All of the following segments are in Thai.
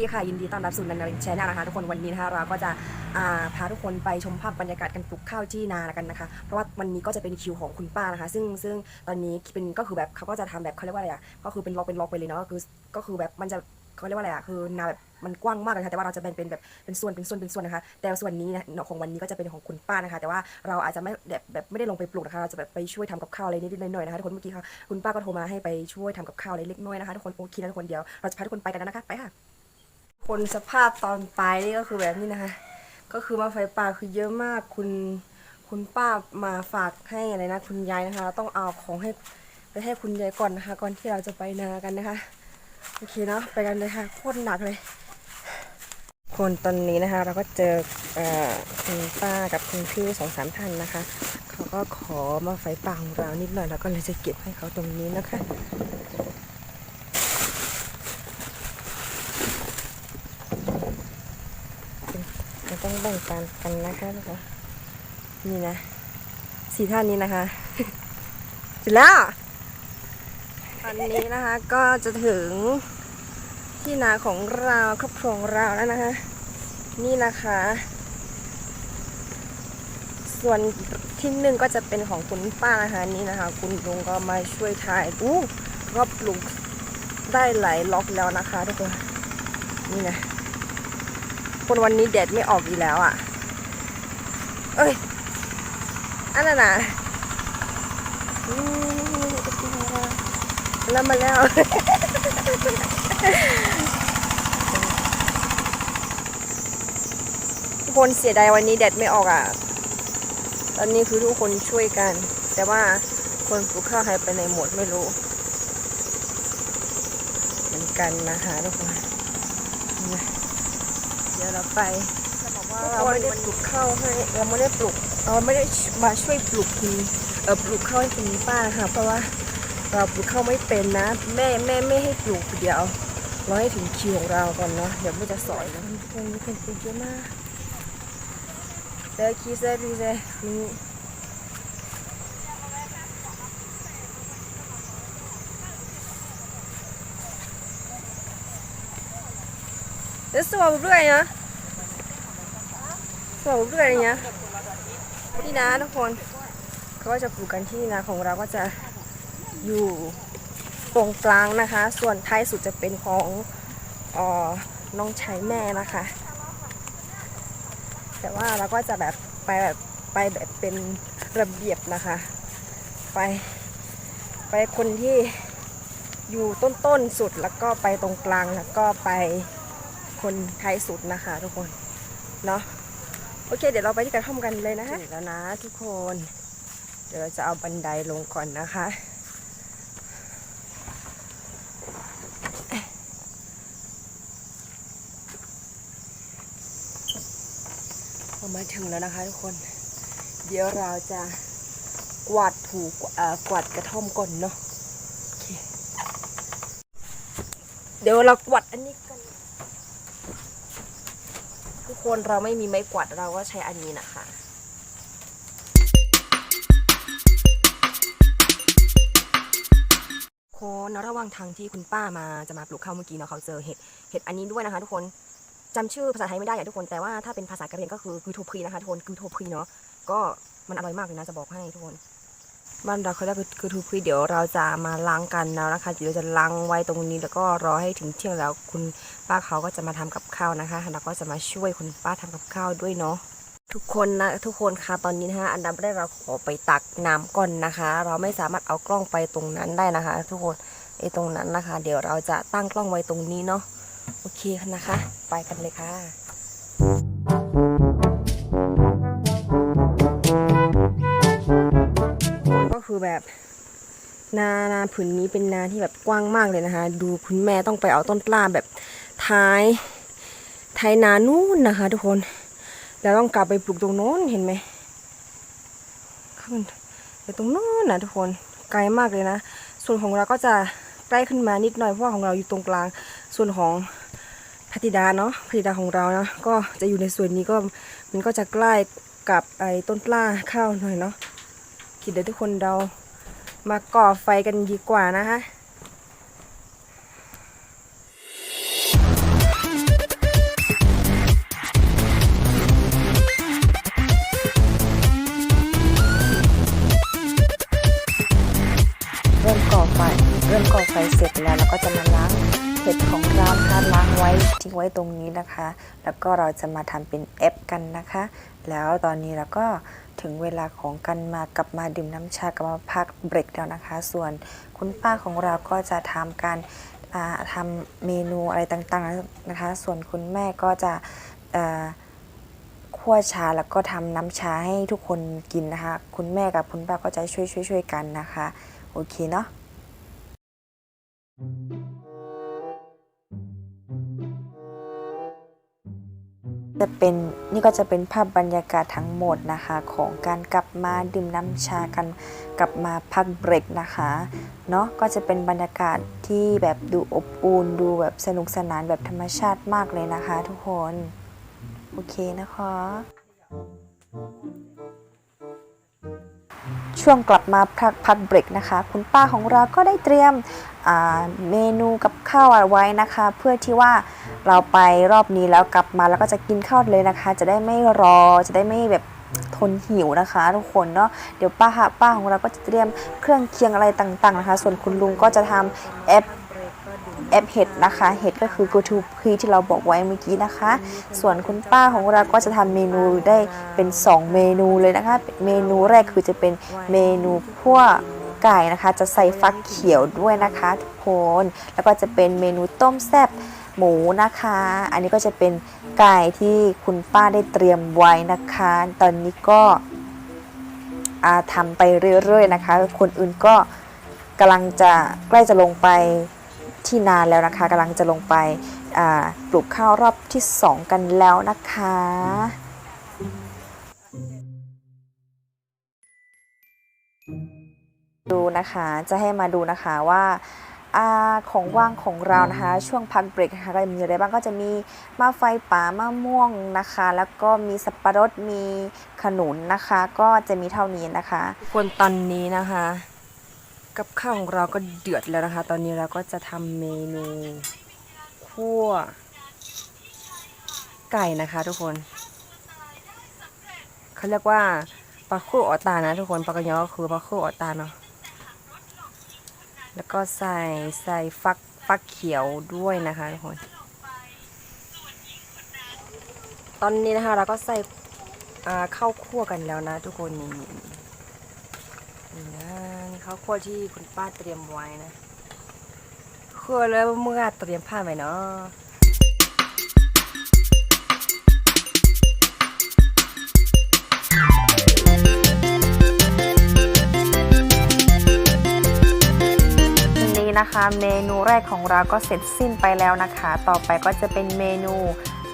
ดีค่ะยินดีต้อนรับสู่นันนารินแชนแนลนะคะทุกคนวันนี้นะคะเราก็จะาพาทุกคนไปชมภาพบรรยากาศการปลูกข้าวที่นากันนะคะ เพราะว่าวันนี้ก็จะเป็นคิวของคุณป้านะคะ ซึ่งซึ่งตอนนี้เป็นก็คือแบบเขาก็จะทำแบบเขาเรียกว่าอะไรอะก็คือเป็นล็อกเป็นล็อกไปเลยเนาะก็คือก็คือแบบมันจะเขาเรียกว่าอะไรอะคือนาแบบมันกว้างมากเลยค่ะแต่ว่าเราจะแบ่งเป็นแบบเป็นส่วนเป็นส่วนเป็นส่วนนะคะ แต่ส่วนนี้นะของวันนี้ก็จะเป็นของคุณป้านะคะ แต่ว่าเราอาจจะไม่แบบแบบไม่ได้ลงไปปลูกนะคะ เราจะแบบไปช่วยทำกับข้าวอะไรนิดหน่อยนะคะทุกคนเมื่อกี้ค่ะคุณป้าก็โทรมาให้ไปช่วยทำกับข้าวอะไรเล็กน้อยนะคะทุกคนโอเคนะทุกคนเดียวเราจะพาทุกคนไปกันนะคะไปค่ะ คนสภาพตอนไปนี่ก็คือแบบนี้นะคะ ก็คือมาไฟป่าคือเยอะมากคุณคุณป้ามาฝากให้อะไรนะคุณยายนะคะเราต้องเอาของให้ไปให้คุณยายก่อนนะคะ ก่อนที่เราจะไปนากันนะคะโอเคเนาะไปกันเลยค่ะโคตรหนักเลย คนตอนนี้นะคะ เราก็เจอเอคุณป้ากับคุณพี่สองสามท่านนะคะเขาก็ขอมาไฟป่าของเรานิดหน่อยแล้วก็เลยจะเก็บให้เขาตรงนี้นะคะ เราต้อง แบ่งปันกันนะคะทุกคนนี่นะสี่ท่านนี้นะคะเสร็จแล้วตอนนี้นะคะก็จะถึงที่นาของเราครอบครัวของเราแล้วนะคะ นี่นะคะ ส่วนที่หนึ่งก็จะเป็นของคุณป้านะคะนี่นะคะ คุณลุงก็มาช่วยถ่ายอู้ก็ปลูกได้หลายล็อกแล้วนะคะทุกคนนี่นะ คนวันนี้แดดไม่ออกอีกแล้วอะ เอ้ย อันนั้นน่ะอืมแล้วมาแล้ว ทุกคนเสียดายวันนี้แดดไม่ออกอะ ตอนนี้คือทุกคนช่วยกัน แต่ว่าคนปลูกข้าวหายไปไหนหมดไม่รู้ เหมือนกันนะคะทุกคนนี่นะ ดี๋ยวเราไปจะบอกว่าเราไม่ได้ปลูกข้าวให้เราไม่ได้ปลูกเราไม่ได้มาช่วยปลูกคุณเออปลูกข้าวให้คุณป้าค่ะเพราะว่าเราปลูกข้าวไม่เป็นนะ แม่แม่ไม่ให้ปลูกเดี๋ยวเราให้ถึงคิวของเราก่อนเนาะเดี๋ยวไม่จะสอยนะคนนี้คนปลูกเยอะมากเดี๋ยวคีเซ่พีเซ่นี่ เดี๋ยวสวมด้วยนะสองเรื่อยอย่างเงี้ยนี่นะทุกคนเขาก็จะปลูกกันที่นาของเราก็จะอยู่ตรงกลางนะคะ ส่วนท้ายสุดจะเป็นของออน้องชายแม่นะคะ แต่ว่าเราก็จะแบบไปแบบไปแบบเป็นระเบียบนะคะ ไปไปคนที่อยู่ต้นๆสุดแล้วก็ไปตรงกลางแล้วก็ไป คนท้ายสุดนะคะทุกคนเนาะโอเค เดี๋ยวเราไปที่กระท่อมกันเลยนะคะถึงแล้วนะทุกคน เดี๋ยวเราจะเอาบันไดลงก่อนนะคะ เรามาถึงแล้วนะคะทุกคน เดี๋ยวเราจะกวาดถูเอ่อกวาดกระท่อมก่อนเนาะโอเคเดี๋ยวเรากวาดอันนี้กัน ทุกคนเราไม่มีไม้กวาดเราก็ใช้อันนี้นะคะโคนระหว่างทางที่คุณป้ามาจะมาปลูกข้าวเมื่อกี้เนาะเขาเจอเห็ดเห็ดอันนี้ด้วยนะคะ ทุกคนจำชื่อภาษาไทยไม่ได้อะทุกคนแต่ว่าถ้าเป็นภาษากะเหรี่ยงก็คือคือทูพรีนะคะทุกคนคือทูพรีเนาะก็มันอร่อยมากเลยนะจะบอกให้ทุกคน บ้านเราเขาเรียกคือคือทูพรีเดี๋ยวเราจะมาล้างกันแล้วนะคะเดี๋ยวจะล้างไว้ตรงนี้แล้วก็รอให้ถึงเที่ยงแล้วคุณป้าเขาก็จะมาทำกับข้าวนะคะแล้วก็จะมาช่วยคุณป้าทำกับข้าวด้วยเนาะทุกคนนะทุกคนคะตอนนี้นะคะอันดับแรกเราขอไปตักน้ำก่อนนะคะ เราไม่สามารถเอากล้องไปตรงนั้นได้นะคะ ทุกคนไอ้ตรงนั้นนะคะ เดี๋ยวเราจะตั้งกล้องไว้ตรงนี้เนาะโอเคนะคะ ไปกันเลยค่ะ นานาผืนนี้เป็นนาที่แบบกว้างมากเลยนะคะ ดูคุณแม่ต้องไปเอาต้นกล้าแบบท้ายท้ายนานู่นนะคะ ทุกคนแล้วต้องกลับไปปลูกตรงโน้นเห็นไหมขึ้นไปตรงโน้นนะทุกคนไกลมากเลยนะ ส่วนของเราก็จะใกล้ขึ้นมานิดหน่อยเพราะว่าของเราอยู่ตรงกลาง ส่วนของพัติดาเนาะพัติดาของเราเนาะก็จะอยู่ในส่วนนี้ก็มันก็จะใกล้กับไอ้ต้นกล้าข้าวหน่อยเนาะคิดเดี๋ยวทุกคนเรา มาก่อไฟกันดีกว่านะคะเริ่มก่อไฟ เริ่มก่อไฟเสร็จแล้วเราก็จะมาล้างเห็ดของเรานะคะล้างไว้ทิ้งไว้ตรงนี้นะคะ แล้วก็เราจะมาทำเป็นแอปกันนะคะ แล้วตอนนี้เราก็ ถึงเวลาของกันมากลับมาดื่มน้ำชากลับมาพักเบรกแล้วนะคะ ส่วนคุณป้าของเราก็จะทำการทำเมนูอะไรต่างๆนะคะ ส่วนคุณแม่ก็จะคั่วชาแล้วก็ทำน้ำชาให้ทุกคนกินนะคะ คุณแม่กับคุณป้าก็จะช่วยช่วยช่วยกันนะคะ โอเคเนาะ จะเป็นนี่ก็จะเป็นภาพบรรยากาศทั้งหมดนะคะ ของการกลับมาดื่มน้ำชากันกลับมาพักเบรกนะคะเนาะก็จะเป็นบรรยากาศที่แบบดูอบอุ่นดูแบบสนุกสนานแบบธรรมชาติมากเลยนะคะ ทุกคนโอเคนะคะช่วงกลับมาพักพักเบรกนะคะ คุณป้าของเราก็ได้เตรียม เมนูกับข้าวเอาไว้นะคะ เพื่อที่ว่าเราไปรอบนี้แล้วกลับมาแล้วก็จะกินข้าวเลยนะคะ จะได้ไม่รอจะได้ไม่แบบทนหิวนะคะ ทุกคนเนาะเดี๋ยวป้าค่ะป้าของเราก็จะเตรียมเครื่องเคียงอะไรต่างๆนะคะ ส่วนคุณลุงก็จะทำแอปแอปเห็ดนะคะเห็ดก็คือ go to p ที่เราบอกไว้เมื่อกี้นะคะ ส่วนคุณป้าของเราก็จะทำเมนูได้เป็น 2 เมนูเลยนะคะ เมนูแรกคือจะเป็นเมนูคั่ว ไก่นะคะ จะใส่ฟักเขียวด้วยนะคะทุกคน แล้วก็จะเป็นเมนูต้มแซ่บหมูนะคะ อันนี้ก็จะเป็นไก่ที่คุณป้าได้เตรียมไว้นะคะ ตอนนี้ก็อ่าทำไปเรื่อยๆนะคะ คนอื่นก็กำลังจะใกล้จะลงไปที่นานแล้วนะคะกำลังจะลงไปปลูกข้าวรอบที่ 2 กันแล้วนะคะ ดูนะคะจะให้มาดูนะคะว่าอาของว่างของเรานะคะ ช่วงพักเบรกนะคะก็มีอะไรบ้างก็จะมีมะไฟป่ามะม่วงนะคะ แล้วก็มีสับปะรดมีขนุนนะคะ ก็จะมีเท่านี้นะคะทุกคนตอนนี้นะคะ กับข้าวของเราก็เดือดแล้วนะคะ ตอนนี้เราก็จะทำเมนูคั่วไก่นะคะ ทุกคนเขาเรียกว่าปลาคู่ออตานะ ทุกคนปลากระยอก็คือปลาคู่ออตาเนาะ แล้วก็ใส่ใส่ฟักฟักเขียวด้วยนะคะทุกคน ตอนนี้นะคะเราก็ใส่ข้าวคั่วกันแล้วนะ ทุกคนนี่นี่นะนี่ข้าวคั่วที่คุณป้าเตรียมไว้นะคั่วแล้วเมื่อเตรียมผ้าไว้เนาะ นะคะ เมนูแรกของเราก็เสร็จสิ้นไปแล้วนะคะ ต่อไปก็จะเป็นเมนู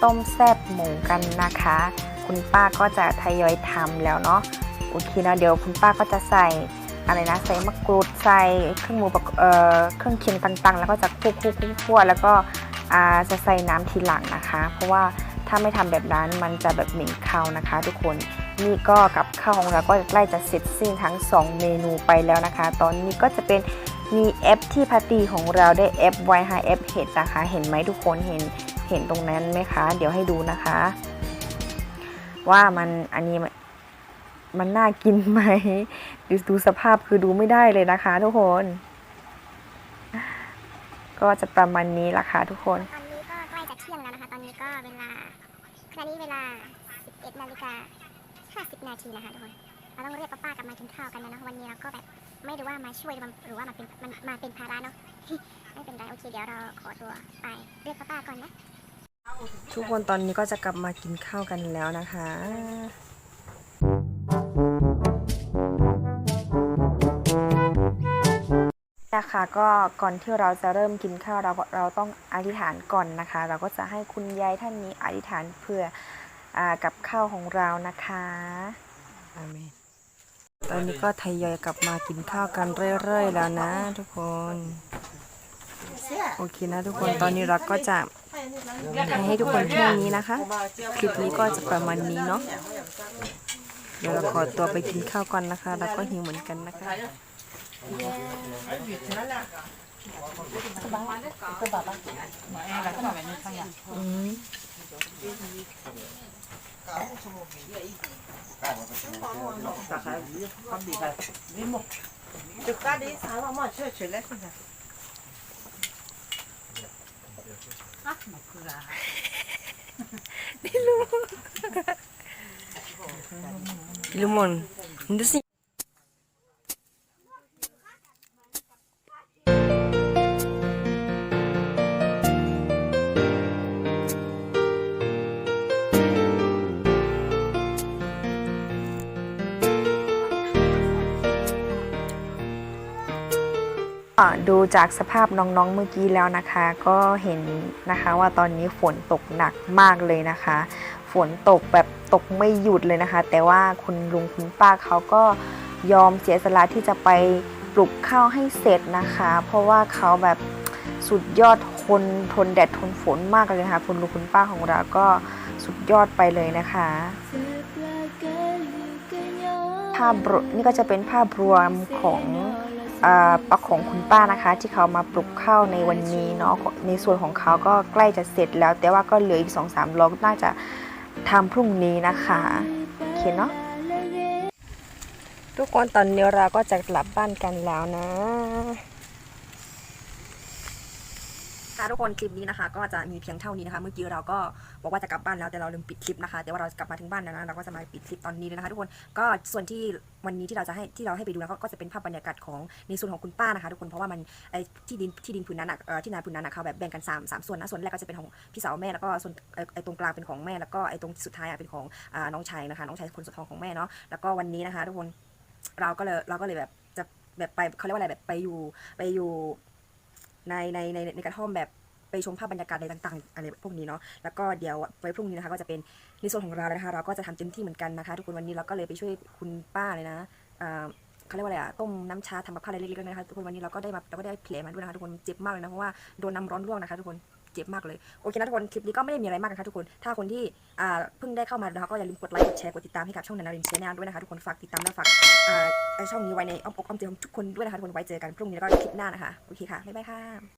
ต้มแซ่บหมูกันนะคะ คุณป้าก็จะทยอยทำแล้วเนาะโอเคนะเดี๋ยวคุณป้าก็จะใส่อะไรนะใส่มะกรูดใส่เครื่องมูประกอบเอ่อเครื่องเคียงต่างๆ แล้วก็จะคลุกคลุกคลุกคลุกแล้วก็จะใส่น้ำทีหลังนะคะ เพราะว่าถ้าไม่ทำแบบนั้นมันจะแบบเหม็นคาวนะคะ ทุกคนนี่ก็กับข้าวของเราก็ใกล้จะเสร็จสิ้นทั้งสองเมนูไปแล้วนะคะ ตอนนี้ก็จะเป็น มีแอปที่พัตตีของเราได้แอปไว้ให้แอปเห็ดนะคะ เห็นไหมทุกคนเห็นเห็นตรงนั้นไหมคะ เดี๋ยวให้ดูนะคะ ว่ามันอันนี้มันน่ากินไหมดูดูสภาพคือดูไม่ได้เลยนะคะ ทุกคน ก็จะประมาณนี้ละค่ะทุกคนตอนนี้ก็ใกล้จะเที่ยงแล้วนะคะ ตอนนี้ก็เวลาขณะนี้เวลา 11นาฬิกา50นาทีนะคะทุกคนเราต้องเรียกป้าๆกลับมากินข้าวกันนะนะวันนี้เราก็แบบ ไม่รู้ว่ามาช่วยหรือว่ามาเป็นมันมาเป็นภาระเนาะไม่เป็นไรโอเคเดี๋ยวเราขอตัวไปเรียกป้าๆก่อนนะทุกคนตอนนี้ก็จะกลับมากินข้าวกันแล้วนะคะนะคะก็ก่อนที่เราจะเริ่มกินข้าวเราเราต้องอธิษฐานก่อนนะคะ เราก็จะให้คุณยายท่านนี้อธิษฐานเพื่ออากับข้าวของเรานะคะอาเมน ตอนนี้ก็ทยอยกลับมากินข้าวกันเรื่อย ๆ แล้วนะ ทุกคน โอเคนะ ทุกคนตอนนี้เราก็จะถ่ายให้ทุกคนแค่นี้นะคะ คลิปนี้ก็จะประมาณนี้เนาะ เดี๋ยวเราขอตัวไปกินข้าวก่อนนะคะ แล้วก็หิวเหมือนกันนะคะอืม 打开鱼，好厉害，你么？就干的啥了嘛？吃吃来吃吃。啊，没吃啊。Limon. Limon. Hindi ดูจากสภาพน้องๆเมื่อกี้แล้วนะคะ ก็เห็นนะคะว่าตอนนี้ฝนตกหนักมากเลยนะคะ ฝนตกแบบตกไม่หยุดเลยนะคะ แต่ว่าคุณลุงคุณป้าเขาก็ยอมเสียสละที่จะไปปลูกข้าวให้เสร็จนะคะ เพราะว่าเขาแบบสุดยอดทนทนแดดทนฝนมากเลยนะคะคุณลุงคุณป้าของเราก็สุดยอดไปเลยนะคะภาพรนี่ก็จะเป็นภาพรวมของ ปะของคุณป้านะคะ ที่เขามาปลูกข้าวในวันนี้เนาะในส่วนของเขาก็ใกล้จะเสร็จแล้ว แต่ว่าก็เหลืออีกสองสามล็อกน่าจะทำพรุ่งนี้นะคะโอเคเนาะทุกคนตอนนี้เราก็จะกลับบ้านกันแล้วนะ ค่ะทุกคนคลิปนี้นะคะ ก็จะมีเพียงเท่านี้นะคะ เมื่อกี้เราก็บอกว่าจะกลับบ้านแล้วแต่เราลืมปิดคลิปนะคะแต่ว่าเรากลับมาถึงบ้านแล้วนะเราก็จะมาปิดคลิปตอนนี้เลยนะคะ ทุกคนก็ส่วนที่วันนี้ที่เราจะให้ที่เราให้ไปดูนะคะก็จะเป็นภาพบรรยากาศของในส่วนของคุณป้านะคะ ทุกคนเพราะว่ามันไอ้ที่ดินที่ดินผืนนั้นอะที่นาผืนนั้นอะเขาแบบแบ่งกันสามสามส่วนนะส่วนแรกก็จะเป็นของพี่สาวแม่แล้วก็ส่วนไอ้ตรงกลางเป็นของแม่แล้วก็ไอ้ตรงสุดท้ายอะเป็นของน้องชายนะคะ น้องชายคนสุดท้องของแม่เนาะแล้วก็วันนี้นะคะ ทุกคนเราก็เลยเราก็เลยแบบจะแบบไปเขาเรียกว่าอะไรแบบไปอยู่ไปอยู่ ในในในในกระท่อมแบบไปชมภาพบรรยากาศอะไรต่างๆอะไรพวกนี้เนาะแล้วก็เดี๋ยวไว้พรุ่งนี้นะคะ ก็จะเป็นในส่วนของเรานะคะ เราก็จะทำเต็มที่เหมือนกันนะคะ ทุกคนวันนี้เราก็เลยไปช่วยคุณป้าเลยนะอ่าเขาเรียกว่าอะไรอะต้มน้ำชาทำกับข้าวอะไรเล็กๆนะคะทุกคนวันนี้เราก็ได้มาเราก็ได้แผลมาด้วยนะคะทุกคนเจ็บมากเลยนะเพราะว่าโดนน้ำร้อนลวกนะคะทุกคน เจ็บมากเลย โอเคนะทุกคน คลิปนี้ก็ไม่ได้มีอะไรมากนะคะทุกคน ถ้าคนที่อ่าเพิ่งได้เข้ามานะคะก็อย่าลืมกดไลค์กดแชร์กดติดตามให้กับช่องนารินเชนแนลด้วยนะคะทุกคนฝากติดตามและฝากอ่าช่องนี้ไว้ในอ้อมอกอ้อมใจของทุกคนด้วยนะคะทุกคนไว้เจอกันพรุ่งนี้แล้วก็คลิปหน้านะคะโอเคค่ะบ๊ายบายค่ะ